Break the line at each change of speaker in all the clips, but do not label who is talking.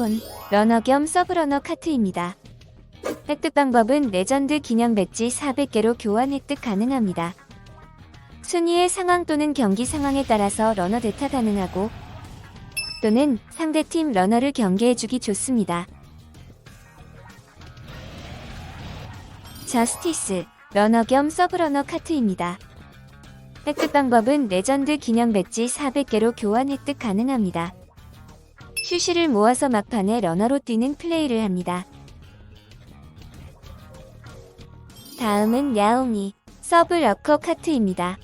아이콘, 러너 겸 서브러너 카트입니다. 획득 방법은 레전드 기념 배지 400개로 교환 획득 가능합니다. 순위의 상황 또는 경기 상황에 따라서 러너 대타 가능하고 또는 상대팀 러너를 경계해주기 좋습니다. 저스티스, 러너 겸 서브러너 카트입니다. 획득 방법은 레전드 기념 배지 400개로 교환 획득 가능합니다. 휴시를 모아서 막판에 러너로 뛰는 플레이를 합니다. 다음은 야옹이, 서브 러커 카트입니다.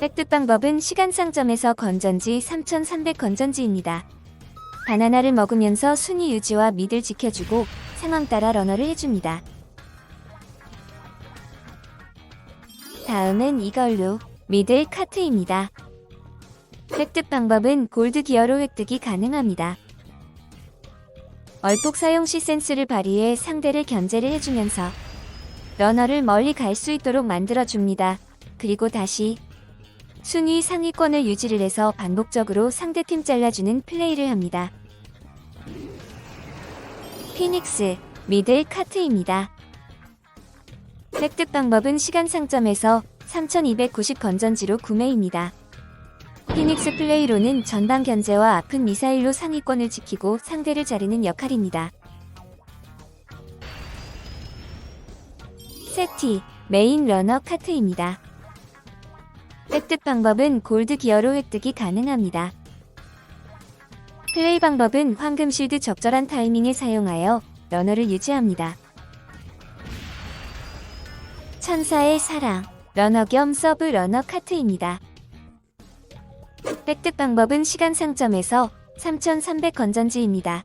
획득 방법은 시간 상점에서 건전지 3300 건전지입니다. 바나나를 먹으면서 순위 유지와 미들 지켜주고 상황 따라 러너를 해줍니다. 다음은 이걸로 미들 카트입니다. 획득 방법은 골드 기어로 획득이 가능합니다. 얼폭 사용 시 센스를 발휘해 상대를 견제를 해주면서 러너를 멀리 갈 수 있도록 만들어줍니다. 그리고 다시 순위 상위권을 유지를 해서 반복적으로 상대팀 잘라주는 플레이를 합니다. 피닉스 미들 카트입니다. 획득 방법은 시간 상점에서 3290 건전지로 구매입니다. 피닉스 플레이로는 전방 견제와 아픈 미사일로 상위권을 지키고 상대를 자르는 역할입니다. 세티 메인 러너 카트입니다. 획득 방법은 골드 기어로 획득이 가능합니다. 플레이 방법은 황금 실드 적절한 타이밍에 사용하여 러너를 유지합니다. 천사의 사랑 러너 겸 서브 러너 카트입니다. 획득 방법은 시간 상점에서 3300 건전지입니다.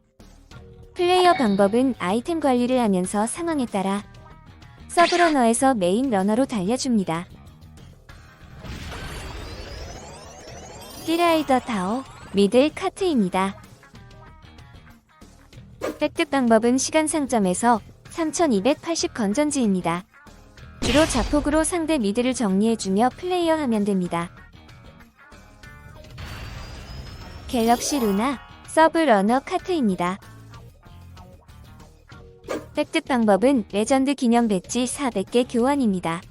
플레이어 방법은 아이템 관리를 하면서 상황에 따라 서브 러너에서 메인 러너로 달려줍니다. 띠라이더 타오 미들 카트입니다. 획득 방법은 시간 상점에서 3280 건전지입니다. 주로 자폭으로 상대 미드를 정리해주며 플레이어 하면 됩니다. 갤럭시 루나 서브 러너 카트입니다. 획득 방법은 레전드 기념 배지 400개 교환입니다.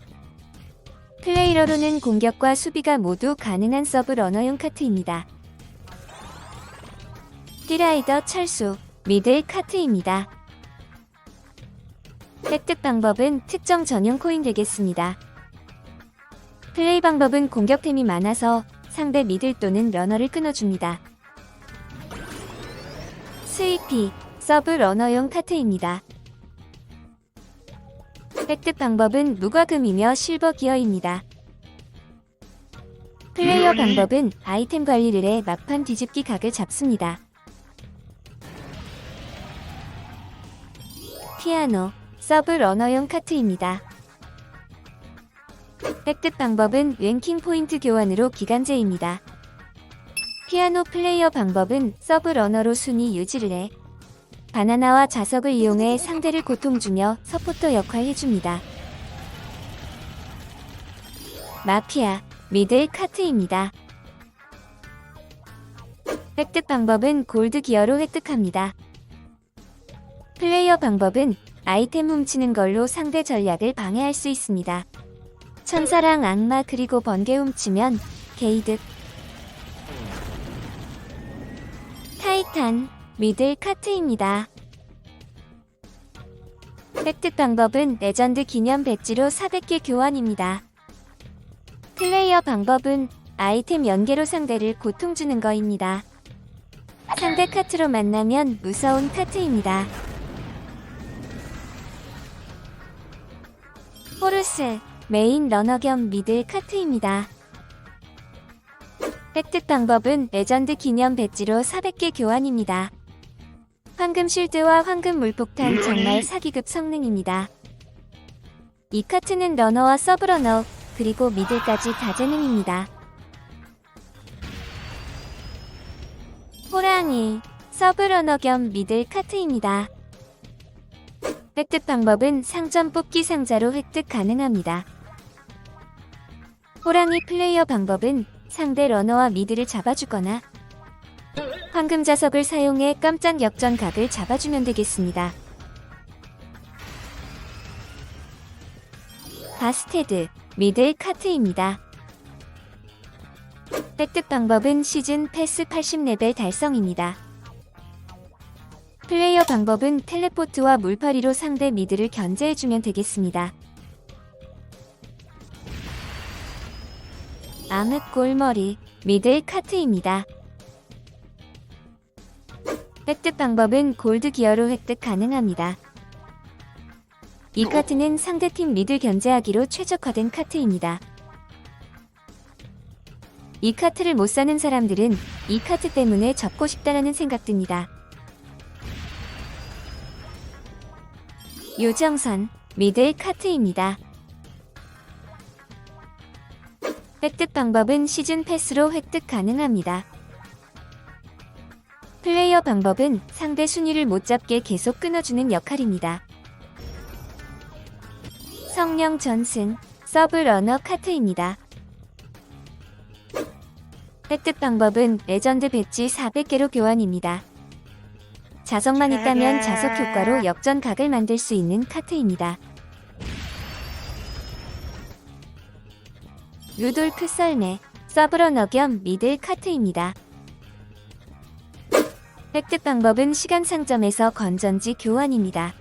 플레이러로는 공격과 수비가 모두 가능한 서브 러너용 카트입니다. 띠라이더 철수 미들 카트입니다. 획득 방법은 특정 전용 코인 되겠습니다. 플레이 방법은 공격템이 많아서 상대 미들 또는 러너를 끊어줍니다. 스위피 서브 러너용 카트입니다. 획득 방법은 무과금이며 실버 기어입니다. 플레이어 방법은 아이템 관리를 해 막판 뒤집기 각을 잡습니다. 피아노 서브 러너용 카트입니다. 획득 방법은 랭킹 포인트 교환으로 기간제입니다. 피아노 플레이어 방법은 서브 러너로 순위 유지를 해 바나나와 자석을 이용해 상대를 고통주며 서포터 역할 해줍니다. 마피아 미들 카트입니다. 획득 방법은 골드 기어로 획득합니다. 플레이어 방법은 아이템 훔치는 걸로 상대 전략을 방해할 수 있습니다. 천사랑 악마 그리고 번개 훔치면 게이득 타이탄 미들 카트입니다. 획득 방법은 레전드 기념 배지로 400개 교환입니다. 플레이어 방법은 아이템 연계로 상대를 고통 주는 거입니다. 상대 카트로 만나면 무서운 카트입니다. 호르스 메인 러너 겸 미들 카트입니다. 획득 방법은 레전드 기념 배지로 400개 교환입니다. 황금 쉴드와 황금 물폭탄 정말 사기급 성능입니다. 이 카트는 러너와 서브러너 그리고 미들까지 다재능입니다. 호랑이 서브러너 겸 미들 카트입니다. 획득 방법은 상점 뽑기 상자로 획득 가능합니다. 호랑이 플레이어 방법은 상대 러너와 미드를 잡아주거나 황금 자석을 사용해 깜짝 역전 각을 잡아주면 되겠습니다. 바스테드, 미들 카트입니다. 획득 방법은 시즌 패스 80레벨 달성입니다. 플레이어 방법은 텔레포트와 물파리로 상대 미드를 견제해주면 되겠습니다. 암흑 골머리, 미들 카트입니다. 획득 방법은 골드 기어로 획득 가능합니다. 이 카트는 상대팀 미들 견제하기로 최적화된 카트입니다. 이 카트를 못 사는 사람들은 이 카트 때문에 접고 싶다라는 생각 듭니다. 요정선, 미들 카트입니다. 획득 방법은 시즌 패스로 획득 가능합니다. 플레이어 방법은 상대 순위를 못 잡게 계속 끊어주는 역할입니다. 성령 전승, 서브 러너 카트입니다. 획득 방법은 레전드 배지 400개로 교환입니다. 자석만 있다면 자석 효과로 역전 각을 만들 수 있는 카트입니다. 루돌프 썰매, 서브러너 겸 미들 카트입니다. 획득 방법은 시간 상점에서 건전지 교환입니다.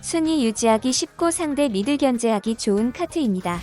순위 유지하기 쉽고 상대 미들 견제하기 좋은 카트입니다.